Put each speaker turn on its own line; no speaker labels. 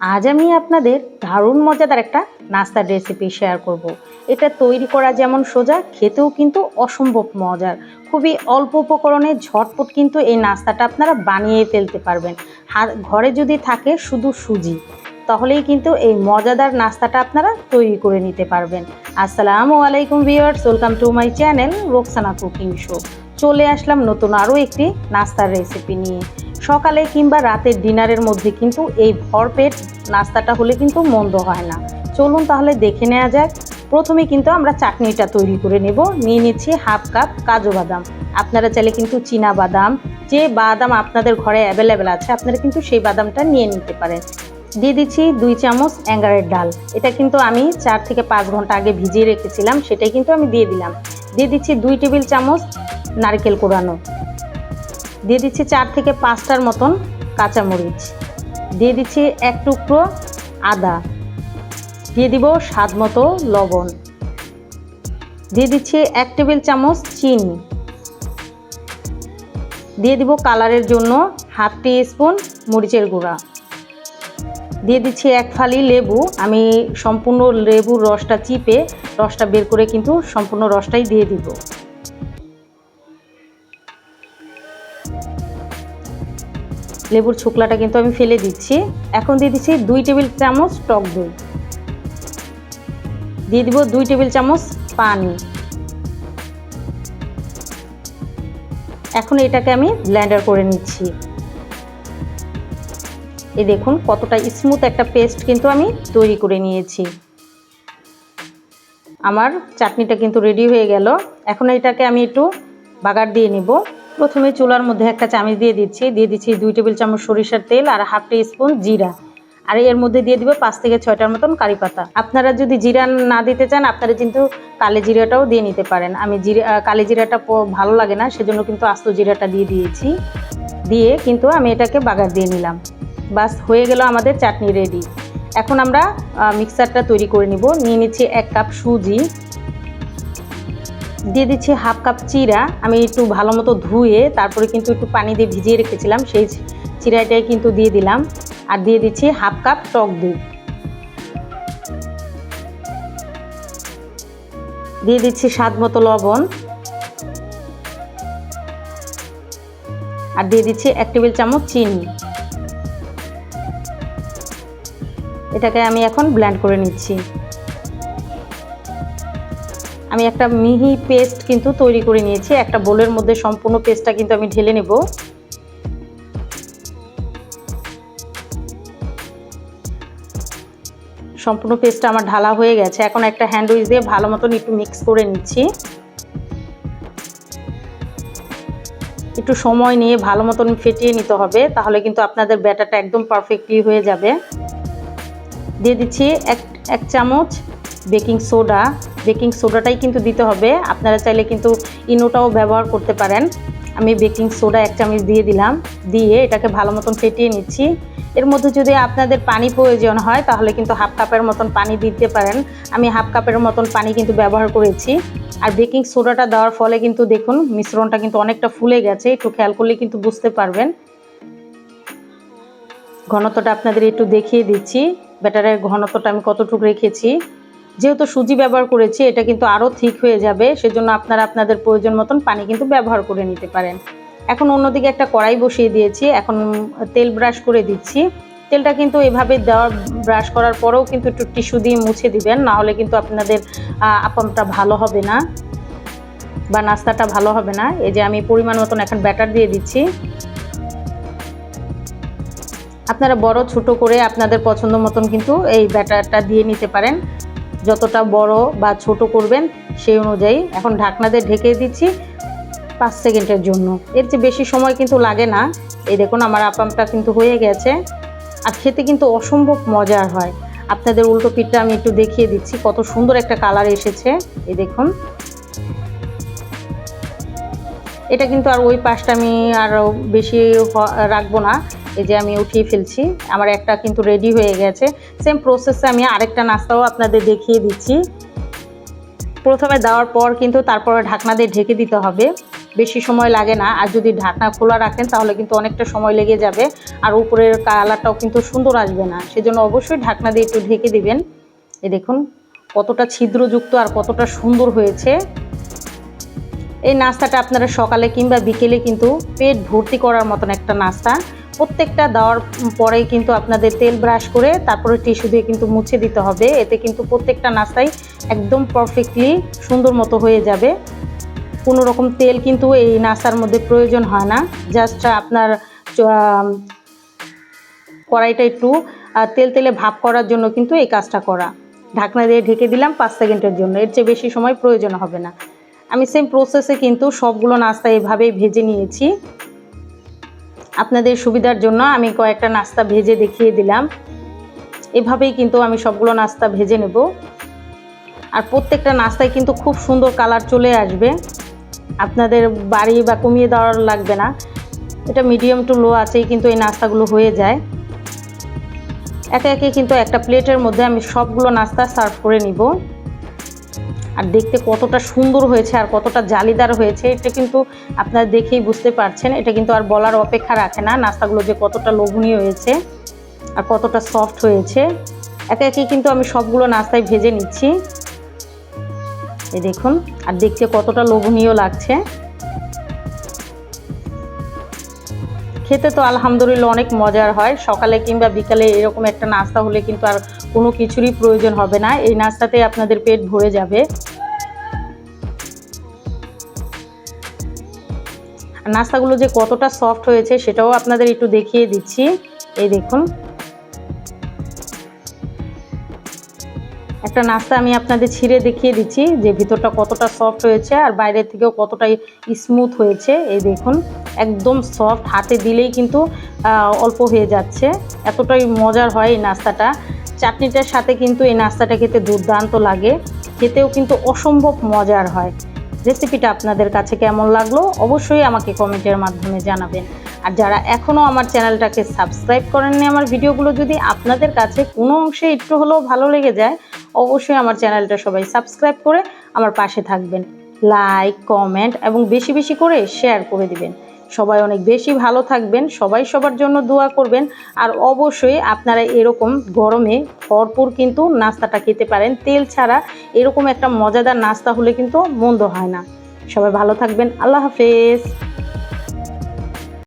আজ আমি আপনাদের দারুণ মজাদার একটা নাস্তার রেসিপি শেয়ার করব। এটা তৈরি করা যেমন সোজা, খেতেও কিন্তু অসম্ভব মজার। খুবই অল্প উপকরণে ঝটপট কিন্তু এই নাস্তাটা আপনারা বানিয়ে ফেলতে পারবেন। ঘরে যদি থাকে শুধু সুজি, তাহলেই কিন্তু এই মজাদার নাস্তাটা আপনারা তৈরি করে নিতে পারবেন। আসসালামু আলাইকুম viewers welcome to my channel Roksana cooking show চলে আসলাম নতুন আরও একটি নাস্তার রেসিপি নিয়ে। সকালে কিংবা রাতের ডিনারের মধ্যে কিন্তু এই ভরপেট নাস্তাটা হলে কিন্তু মন্দ হয় না। চলুন তাহলে দেখে নেওয়া যাক। প্রথমে কিন্তু আমরা চাটনিটা তৈরি করে নেব। নিয়ে নিচ্ছি হাফ কাপ কাজু বাদাম। আপনারা চাইলে কিন্তু চীনা বাদাম, যে বাদাম আপনাদের ঘরে অ্যাভেলেবেল আছে, আপনারা কিন্তু সেই বাদামটা নিয়ে নিতে পারেন। দিয়ে দিচ্ছি দুই চামচ অ্যাঙ্গারের ডাল। এটা কিন্তু আমি চার থেকে পাঁচ ঘণ্টা আগে ভিজিয়ে রেখেছিলাম, সেটাই কিন্তু আমি দিয়ে দিলাম। দিয়ে দিচ্ছি দুই টেবিল চামচ নারকেল কোরানো। দিয়ে দিচ্ছি চার থেকে পাঁচটার মতন কাঁচামরিচ। দিয়ে দিচ্ছি এক টুকরো আদা। দিয়ে দিব স্বাদ মতো লবণ। দিয়ে দিচ্ছি এক টেবিল চামচ চিনি। দিয়ে দিব কালারের জন্য হাফ টি স্পুন মরিচের গুঁড়া। দিয়ে দিচ্ছি এক ফালি লেবু। আমি সম্পূর্ণ লেবুর রসটা চিপে রসটা বের করে কিন্তু সম্পূর্ণ রসটাই দিয়ে দিব। লেবুর ছোকলাটা কিন্তু আমি ফেলে দিচ্ছি। এখন দিয়ে দিচ্ছি দুই টেবিল চামচ টক দই। দিয়ে দিব দুই টেবিল চামচ পানি। এখন এটাকে আমি ব্লেন্ডার করে নিচ্ছি। এই দেখুন কতটা স্মুথ একটা পেস্ট কিন্তু আমি তৈরি করে নিয়েছি। আমার চাটনিটা কিন্তু রেডি হয়ে গেল। এখন এটাকে আমি একটু বাগার দিয়ে নিব। প্রথমে চুলার মধ্যে একটা চামচ দিয়ে দিচ্ছি। দিয়ে দিচ্ছি দুই টেবিল চামচ সরিষার তেল আর হাফ টি স্পুন জিরা। আর এর মধ্যে দিয়ে দিব পাঁচ থেকে ছয়টার মতন কারি পাতা। আপনারা যদি জিরা না দিতে চান, আপনারা কিন্তু কালে জিরাটাও দিয়ে নিতে পারেন। আমি জিরা কালি জিরাটা ভালো লাগে না, সেজন্য কিন্তু আস্ত জিরাটা দিয়ে দিয়েছি। দিয়ে কিন্তু আমি এটাকে বাগার দিয়ে নিলাম। বাস, হয়ে গেল আমাদের চাটনি রেডি। এখন আমরা মিক্সারটা তৈরি করে নিব। নিয়ে নিচ্ছি এক কাপ সুজি। দিয়ে দিচ্ছি হাফ কাপ চিরা। আমি একটু ভালো মতো ধুয়ে তারপরে কিন্তু একটু পানি দিয়ে ভিজিয়ে রেখেছিলাম, সেই চিরাটাই কিন্তু দিয়ে দিলাম। আর দিয়ে দিচ্ছি হাফ কাপ টক দই। দিয়ে দিচ্ছি স্বাদ মতো লবণ। আর দিয়ে দিচ্ছি এক টেবিল চামচ চিনি। এটাকে আমি এখন ব্ল্যান্ড করে নিচ্ছি। আমি একটা মিহি পেস্ট কিন্তু তৈরি করে নিয়েছি। একটা বোলের মধ্যে সম্পূর্ণ পেস্টটা কিন্তু আমি ঢেলে নেব। সম্পূর্ণ পেস্টটা আমার ঢালা হয়ে গেছে। এখন একটা হ্যান্ড উইচ দিয়ে ভালো মতন একটু মিক্স করে নিচ্ছি। একটু সময় নিয়ে ভালো মতন ফেটিয়ে নিতে হবে, তাহলে কিন্তু আপনাদের ব্যাটারটা একদম পারফেক্টলি হয়ে যাবে। দিয়ে দিচ্ছি এক এক চামচ বেকিং সোডা। বেকিং সোডাটাই কিন্তু দিতে হবে। আপনারা চাইলে কিন্তু ইনোটাও ব্যবহার করতে পারেন। আমি বেকিং সোডা এক চামচ দিয়ে দিলাম। দিয়ে এটাকে ভালো মতন ফেটিয়ে নিচ্ছি। এর মধ্যে যদি আপনাদের পানি প্রয়োজন হয়, তাহলে কিন্তু হাফ কাপের মতন পানি দিতে পারেন। আমি হাফ কাপের মতন পানি কিন্তু ব্যবহার করেছি। আর বেকিং সোডাটা দেওয়ার ফলে কিন্তু দেখুন, মিশ্রণটা কিন্তু অনেকটা ফুলে গেছে। একটু খেয়াল করলে কিন্তু বুঝতে পারবেন। ঘনত্বটা আপনাদের একটু দেখিয়ে দিচ্ছি। ব্যাটারের ঘনত্বটা আমি কতটুকু রেখেছি? যেহেতু সুজি ব্যবহার করেছি, এটা কিন্তু আরও ঠিক হয়ে যাবে। সেজন্য আপনারা আপনাদের প্রয়োজন মতন পানি কিন্তু ব্যবহার করে নিতে পারেন। এখন অন্যদিকে একটা কড়াই বসিয়ে দিয়েছি। এখন তেল ব্রাশ করে দিচ্ছি। তেলটা কিন্তু এভাবে দেওয়া, ব্রাশ করার পরেও কিন্তু একটু টিস্যু দিয়ে মুছে দিবেন। না হলে কিন্তু আপনাদের আপামটা ভালো হবে না বা নাস্তাটা ভালো হবে না। এই যে আমি পরিমাণ মতন এখন ব্যাটার দিয়ে দিচ্ছি। আপনারা বড়, ছোট করে আপনাদের পছন্দ মতন কিন্তু এই ব্যাটারটা দিয়ে নিতে পারেন। যতটা বড় বা ছোট করবেন সেই অনুযায়ী এখন ঢাকনা দিয়ে ঢেকে দিচ্ছি পাঁচ সেকেন্ডের জন্য। এর চেয়ে বেশি সময় কিন্তু লাগে না। এই দেখুন আমার আপামটা কিন্তু হয়ে গেছে। আর খেতে কিন্তু অসম্ভব মজার হয়। আপনাদের উল্টো পিঠটা আমি একটু দেখিয়ে দিচ্ছি, কত সুন্দর একটা কালার এসেছে। এই দেখুন। এটা কিন্তু আর ওই পাশটা আমি আর বেশি রাখব না। এই যে আমি উঠিয়ে ফেলছি, আমার একটা কিন্তু রেডি হয়ে গেছে। সেম প্রসেসে আমি আরেকটা নাস্তাও আপনাদের দেখিয়ে দিচ্ছি। প্রথমে দেওয়ার পর কিন্তু তারপরে ঢাকনা দিয়ে ঢেকে দিতে হবে। বেশি সময় লাগে না, আর যদি ঢাকনা খোলা রাখেন তাহলে কিন্তু অনেকটা সময় লেগে যাবে, আর উপরের কালারটাও কিন্তু সুন্দর আসবে না। সেজন্য অবশ্যই ঢাকনা দিয়ে একটু ঢেকে দিবেন। এ দেখুন, কতটা ছিদ্রযুক্ত আর কতটা সুন্দর হয়েছে। এই নাস্তাটা আপনারা সকালে কিংবা বিকেলে কিন্তু পেট ভর্তি করার মতন একটা নাস্তা। প্রত্যেকটা দেওয়ার পরেই কিন্তু আপনাদের তেল ব্রাশ করে তারপরে টিস্যু দিয়ে কিন্তু মুছে দিতে হবে। এতে কিন্তু প্রত্যেকটা নাস্তাই একদম পারফেক্টলি সুন্দর মতো হয়ে যাবে। কোনো রকম তেল কিন্তু এই নাস্তার মধ্যে প্রয়োজন হয় না। জাস্ট আপনার কড়াইটা একটু তেল তেলে ভাপ করার জন্য কিন্তু এই কাজটা করা। ঢাকনা দিয়ে ঢেকে দিলাম পাঁচ সেকেন্ডের জন্য। এর চেয়ে বেশি সময় প্রয়োজন হবে না। আমি সেম প্রসেসে কিন্তু সবগুলো নাস্তা এভাবেই ভেজে নিয়েছি। আপনাদের সুবিধার জন্য আমি কয়েকটা নাস্তা ভেজে দেখিয়ে দিলাম। এভাবেই কিন্তু আমি সবগুলো নাস্তা ভেজে নেব। আর প্রত্যেকটা নাস্তায় কিন্তু খুব সুন্দর কালার চলে আসবে। আপনাদের বাড়ি বা কমিয়ে দেওয়ার লাগবে না। এটা মিডিয়াম টু লো আছেই কিন্তু এই নাস্তাগুলো হয়ে যায়। একে একে কিন্তু একটা প্লেটের মধ্যে আমি সবগুলো নাস্তা সার্ভ করে নিব। আর দেখতে কতটা সুন্দর হয়েছে আর কতটা জালিদার হয়েছে, এটা কিন্তু আপনারা দেখেই বুঝতে পারছেন। এটা কিন্তু আর বলার অপেক্ষা রাখে না। নাস্তাগুলো যে কতটা লোভনীয় হয়েছে আর কতটা সফট হয়েছে। একে একে কিন্তু আমি সবগুলো নাস্তায় ভেজে নিচ্ছি। এই দেখুন, আর দেখতে কতটা লোভনীয় লাগছে। খেতে তো আলহামদুলিল্লাহ অনেক মজার হয়। সকালে কিংবা বিকালে এরকম একটা নাস্তা হলে কিন্তু আর কোনো কিছুরই প্রয়োজন হবে না। এই নাস্তাতে আপনাদের পেট ভরে যাবে। নাস্তাগুলো যে কতটা সফট হয়েছে সেটাও আপনাদের একটু দেখিয়ে দিচ্ছি। এই দেখুন। একটা নাস্তা আমি আপনাদের ছিঁড়ে দেখিয়ে দিচ্ছি যে ভিতরটা কতটা সফট হয়েছে আর বাইরের থেকেও কতটা স্মুথ হয়েছে। এই দেখুন। একদম সফট হাতে দিলেই কিন্তু অল্প হয়ে যাচ্ছে। এতটাই মজার হয় এই নাস্তাটা। চাটনিটার সাথে কিন্তু এই নাস্তাটা খেতে দুর্দান্ত লাগে। খেতেও কিন্তু অসম্ভব মজার হয়। রেসিপিটা আপনাদের কাছে কেমন লাগল? অবশ্যই আমাকে কমেন্টের মাধ্যমে জানাবেন। আর যারা এখনও আমার চ্যানেলটাকে সাবস্ক্রাইব করেননি আমার ভিডিওগুলো, যদি আপনাদের কাছে কোনো অংশে একটু হলেও ভালো লেগে যায়, অবশ্যই আমার চ্যানেলটা সবাই সাবস্ক্রাইব করে আমার পাশে থাকবেন। লাইক, কমেন্ট এবং বেশি বেশি করে শেয়ার করে দিবেন। সবাই অনেক বেশি ভালো থাকবেন, সবাই সবার জন্য দোয়া করবেন। আর অবশ্যই আপনারা এরকম গরমে ভরপুর কিন্তু নাস্তাটা খেতে পারেন। তেল ছাড়া এরকম একটা মজাদার নাস্তা হলে কিন্তু মন্দ হয় না। সবাই ভালো থাকবেন, আল্লাহ হাফেজ।